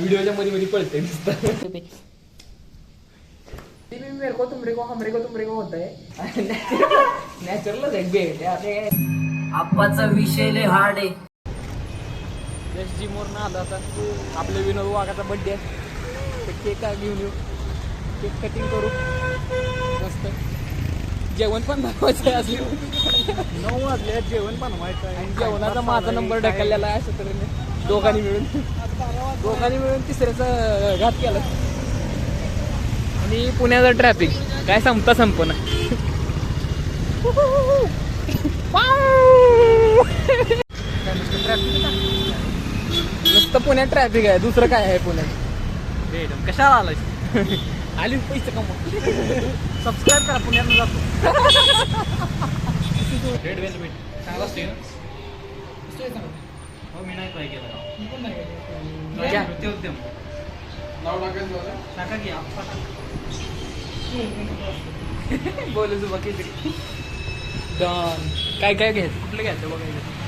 व्हिडिओच्या मध्ये मध्ये पळते नुसतं. मेरे को तुमरे को हमरे को तुमरे को होत आहे नॅचरलच आहे. बेट आप्पाचा विषय लय हार्ड आहे. जस्ट जिमवरून आला आता. आपल्या विनोद वाघाचा बड्डे आहे. तर केक घेऊन येऊ. केक कटिंग करू. मस्त. जेवण पण बनवायचं आहे असली नऊ वाजले जेवण बनवायचं आहे आणि जेवणाचा माझा नंबर ढकललेला आहे असं तऱ्हेने. दोघांनी मिळून. दोघांनी मिळून तिसऱ्याचा घात केला. आणि पुण्याचा ट्रॅफिक काय संपता संपना. नुसतं पुण्यात ट्रॅफिक आहे दुसरं काय आहे पुण्यात? कशाला आलाय? आली पैसे कमवा. सबस्क्राईब करा पुण्यात जातो. रेड वेलवेट चांगला असते ना? मी नाही ट्राय केला. घ्या. उद्यम. टाका की आप्पा बोलू तू बाकी डन काय काय घ्यायचं कुठलं घ्यायचं बघायचं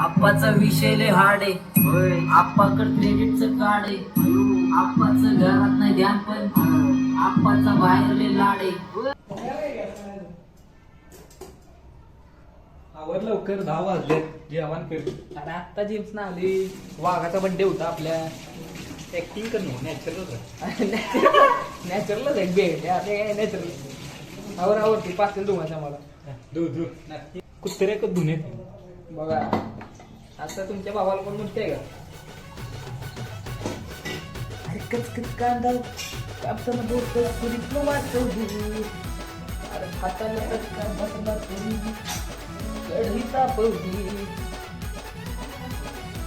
आप्पाचा विषय लय हार्ड आहे. आप्पाकड क्रेडिटचं कार्ड आहे. आप्पाचं घरात नाही ध्यान पण. आप्पाचा बाहेर लय लाड आहे. आवर लवकर दहा वाजले जेवण कर. अरे आत्ता जेम्स ना आली वाघाचा बड्डे होता आपल्या. ऍक्टिंग करणं नॅचरल नॅचरलच आहे बेट आता नॅचरल आवर आवडते पाचशे तुम्हाला मला. दूध दूध कुत्रे का धुणे? बघा. आता तुमच्या भावाला कोण म्हणते का? अरे कचकच कांदा. कापताना बोलतो पुरीतलं वाचवली. अरे हाताला चटका बसला कढई तापवली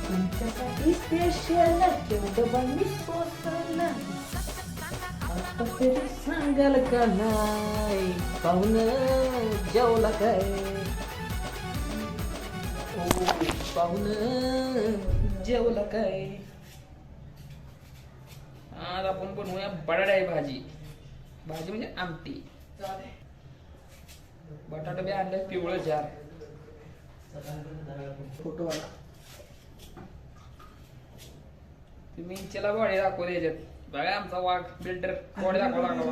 तुमच्यासाठी स्पेशल केवढं बनली सोसला आता तरी सांगाल का नाही? पाहुण जेवला काय? ओ पाहुण जेवला काय? आज आपण बनवूया बटाट्याची भाजी. भाजी म्हणजे आमटी. बटाटा बी आणलं पिवळं जार. फोटो तुम्ही इंचेला बॉडी दाखवले याच्यात. बघा आमचा वाघ बिल्डर बॉडी दाखवा लागला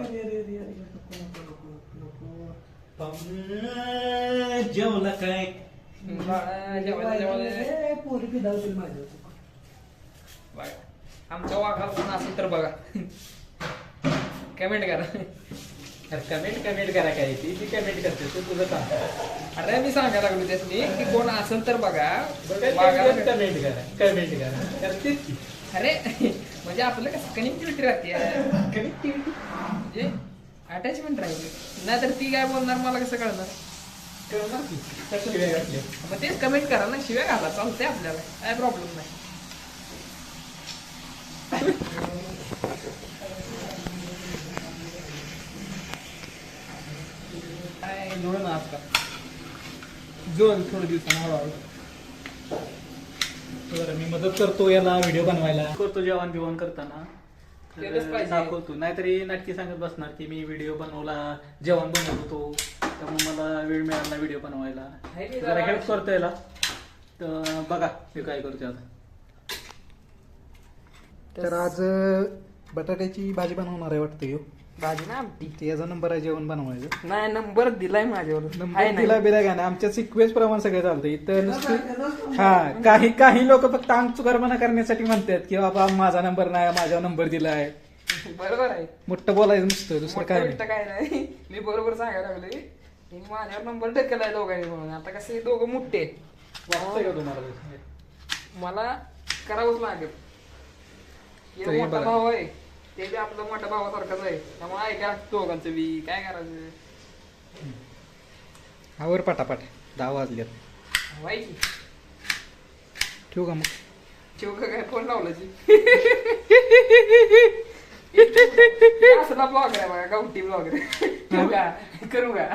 जेवला काय? धावतील माझ्या बघा आमच्या वाघाला कोण असेल तर बघा. कमेंट करा. कमेंट कमेंट करा काय ती. ती कमेंट करते तू तुझं काम अरे मी सांगायला लागलो त्यासनी की कोण असेल तर बघा कमेंट करा कमेंट करा. करतेच की. अरे म्हणजे आपलं कसं कनेक्टिव्हिटी राहते. कनेक्टिव्हिटी म्हणजे अटॅचमेंट राहील. नाहीतर ती काय बोलणार मला कसं कळणार? कळणार की. कसं वेळ घातले मग तेच कमेंट करा ना शिव्या घाला. चालतंय आपल्याला. काय प्रॉब्लेम नाही काय जुळून आज का? जुळून थोडं दिवसानं हळूहळू. तर मी मदत करतो याला व्हिडिओ बनवायला. करतो जेवण बिवण करताना. दाखवतो. नाहीतरी नाटकी सांगत बसणार की मी व्हिडिओ बनवला जेवण बनवतो त्यामुळे मला वेळ मिळाला व्हिडिओ बनवायला. जरा हेल्प करतो याला. तर बघा मी काय करतो आता. तर आज बटाट्याची भाजी बनवणार आहे वाटतं भाजी ना आमटी. याचा नंबर आहे जेवण बनवायचं. नाही नंबर दिलाय माझ्यावर. आहे नंबर नाही. दिला बिला का नाही? आमच्या सिक्वेन्स प्रमाणे सगळं चालतं इथं नुसतं हा काही काही लोक फक्त अंग चुकारपणा करण्यासाठी म्हणतात की बाबा माझा नंबर नाही माझा नंबर दिलाय. बरोबर आहे. मोठं बोलायचं नुसतं दुसरं काय नाही काय नाही. मी बरोबर सांगायला लागलोय. मी माझ्यावर नंबर ढकलाय दोघांनी म्हणून. आता कसे हे दोघं मोठे आहेत. वाटतंय का तुम्हाला मला करावंच लागेल. हे तरी मोठा. भाऊ आहे. ते बी आपलं मोठ्या भावासारखंच आहे. त्यामुळे ऐका दोघांचं बी. काय करायचं? आवर पटापट. दहा वाजल्यात की. ठेवू का मग? चिवक काय? फोन लावलं जी असला ब्लॉगर आहे बघा गावठी ब्लॉगर करू का? करू का?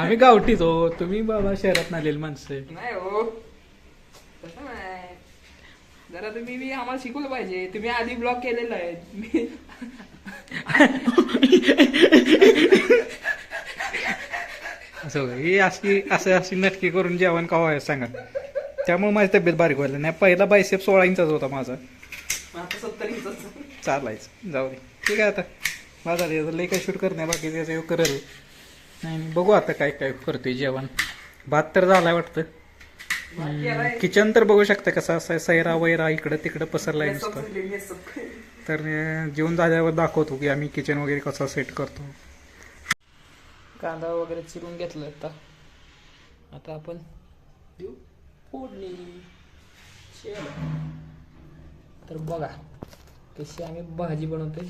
आम्ही गावठीच हो. तुम्ही बाबा शहरात आलेली माणसं नाही हो. जरा तुम्ही बी आम्हाला शिकवलं पाहिजे. तुम्ही आधी ब्लॉग केलेला आहे. मी असं. ही अशी असं अशी नटकी करून जेवण का व्हायचं सांगा. त्यामुळे माझी तब्येत बारीक व्हायला नाही पहिला बायसेप सोळा इंचाच होता माझा. आता सत्तर इंच चालायचं. जाऊ दे. ठीक आहे आता. माझा लई काय शूट करणे बाकी त्याचं करेल. नाही नाही, बघू आता काय काय करतोय जेवण. भात तर झालाय वाटतं. किचन तर बघू शकता कसं असं सैरा वैरा इकडं तिकडं पसरलाय नुसतं. तर जेवण झाल्यावर दाखवतो की आम्ही किचन वगैरे कसं सेट करतो. कांदा वगैरे चिरून घेतला आता. आता आपण देऊ फोडणी. तर बघा कशी आम्ही भाजी बनवतोय.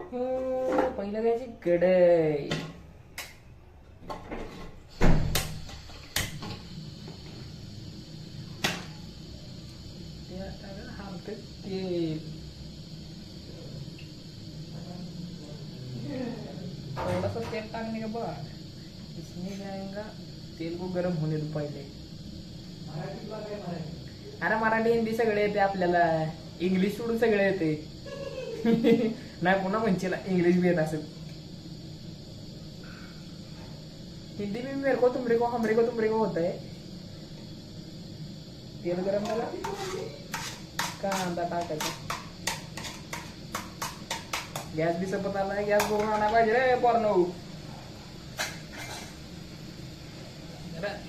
हो, पहिलं घ्यायची कढई त्यात टाकायचं हलकं तेल थोड़ा सा तेल डालने के बाद इसमें जाएगा तेल को गरम होने दो पहिले. अरे मराठी हिंदी सगळे येते आपल्याला. इंग्लिश सोडून सगळे येते. नाही पुन्हा म्हणशील इंग्लिश भी येत असेल. हिंदी में मेरे को तुमरे को हमरे को तुमरे को होता है तेल गरम झाला कांदा टाकायचा. गॅस बी संपत आला गॅस बघून आणा पाहिजे रे पोरनो.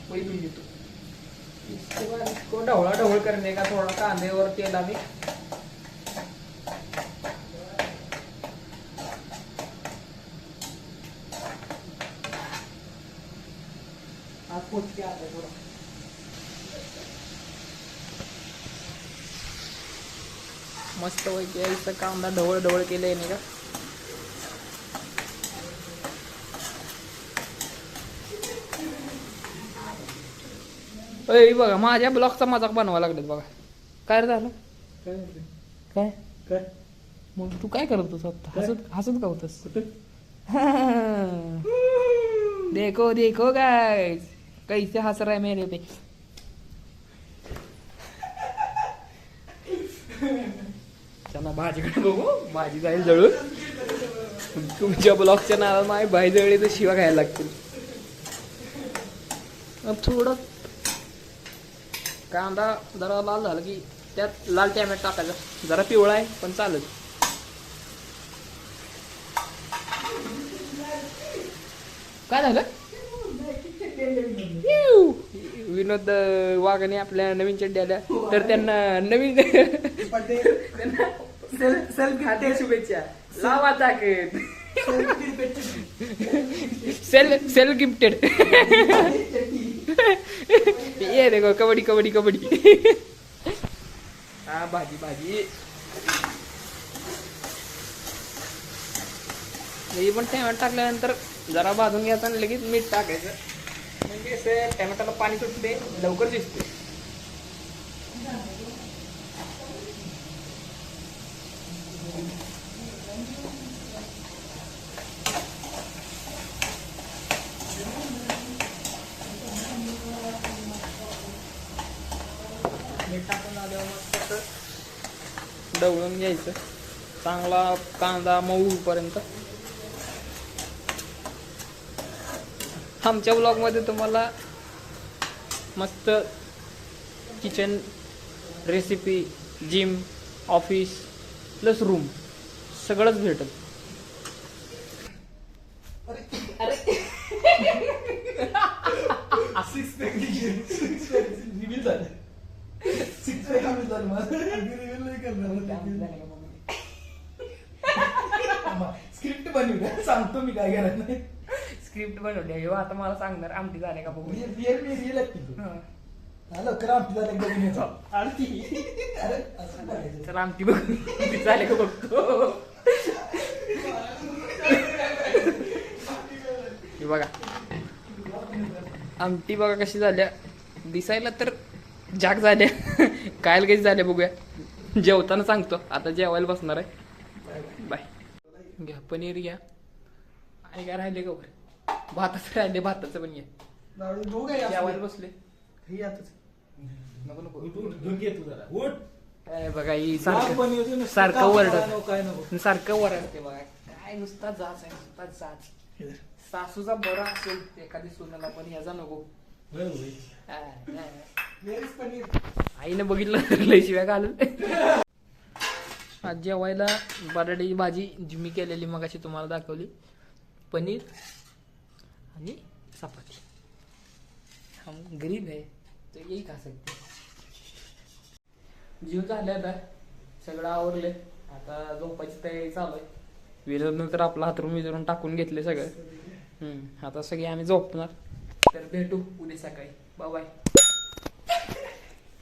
जरा वही मिल ढवळा ढवळ करणे का थोड़ा कांद्यावर और तेल आम्ही. आप आता है थोड़ा. मस्त पैकी यायचं कांदा ढवळ ढवळ केलं केलंय नाही का अय बघा माझ्या ब्लॉगचा मजाक बनवा लागलेत बघा. काय रे झालं काय काय? मग तू काय करत होता आता? हसत हसत का होतस? देखो देखो गाइस कैसे हंस रहा है मेरे पे? चला भाजीकडे बघू. भाजी जाईल जळून. तुमच्या ब्लॉगच्या नावात माझी भाजी जळली तर शिवा खायला लागतील. अब थोडं कांदा जरा लाल झाला की त्यात लाल टॅमॅटो टाकायचा. जरा पिवळा आहे पण चालत. काय झालं. विनोद वाघाने आपल्या नवीन चड्डी आल्या तर त्यांना नवीन त्यांना शुभेच्छा. लावा ताकद सेल सेल गिफ्टेड. ये देखो कबड्डी कबड्डी कबड्डी। हा भाजी भाजी। हे पण टॅमॅटो टाकल्यानंतर जरा भाजून घ्यायचं आणि लगेच मीठ टाकायचं. म्हणजे असं टॅमॅटोला पाणी सुटते लवकर दिसते मीठ टाकून आल्यावर मस्त ढवळून घ्यायचं. चांगला कांदा मऊ पर्यंत आमच्या ब्लॉगमध्ये तुम्हाला मस्त kitchen recipe gym office plus room सगळंच भेटेल. स्क्रिप्ट बनवली सांगतो मी काय करायचं नाही. स्क्रिप्ट बनवली आहे हो, आता मला सांगणार आमटी झाले का बघू. रिअल मी रिअल हं. हॅलो करा आमची झालं बघून येतो आरती. अरे. चला आमटी बघ. आमटी झाले का बघतो. बघा. आमटी बघा कशी झाल्या. दिसायला तर जाग झाल्या. कायल कशी झाल्या बघूया. जेवताना सांगतो. आता जेवायला बसणार आहे. बाय. घ्या पनीर घ्या. आणि काय राहिले का वर भाताचं राहिले भाताचं पण घ्या. जेवायला बसले. हे आताच. नको नको. घेऊन घे तू जरा. उठ. काय बघा ही सारखं सारखं काम वरडत. काय नको, काय नको सारखं वरडते बघा. काय नुसता जाच आहे नुसता जाच. सासूचा बरा असेल एखादी सोनाला पण ह्याचा नको. आईनं बघितलं तर लय शिव्या घालून. आज जेवायला बटाट्याची भाजी जी मी केलेली मग अशी तुम्हाला दाखवली. पनीर आणि चपाती. हम गरीब आहे. तर येई खा सकते. जीव झाले आता. सगळं आवरले आता झोपायची तयारी चालू आहे. विरोध तर आपला हातरून विजरून टाकून घेतले सगळं. हम्म, आता सगळे आम्ही झोपणार. तर भेटू उद्या सकाळी. Bye